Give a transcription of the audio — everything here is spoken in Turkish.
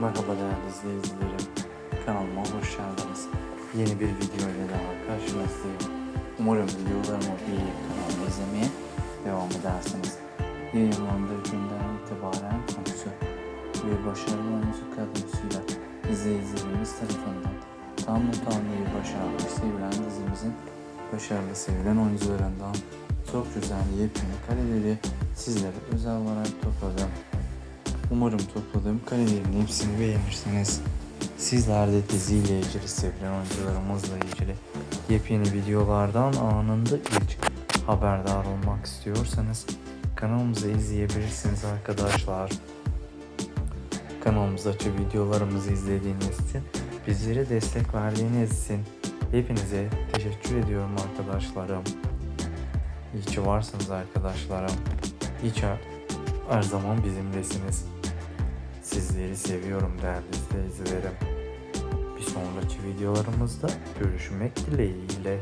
Merhaba değerli izleyicilerim. Kanalıma hoş geldiniz. Yeni bir video ile daha karşınızdayım. Umarım videolarımı beğenip kanalımı izlemeye devam edersiniz. Yayınlandığı günden itibaren konusu bir başarılı oyuncu kadrosuyla izleyicilerimiz tarafından tam tanrıyı başarmış sevilen dizimizin başarılı sevilen oyuncularından çok güzel yepyeni kareleri sizlere özel olarak topladım. Umarım topladığım karelerin hepsini beğenirsiniz. Sizler de diziyle ilgili sevilen oyuncularımızla ilgili yepyeni videolardan anında ilk haberdar olmak istiyorsanız kanalımızı izleyebilirsiniz arkadaşlar. Kanalımıza açıp videolarımızı izlediğiniz için bizlere destek verdiğiniz için hepinize teşekkür ediyorum arkadaşlarım. İyi ki varsınız arkadaşlarım. İyi ki her zaman bizimlesiniz. Sizleri seviyorum değerli izleyicilerim. Bir sonraki videolarımızda görüşmek dileğiyle.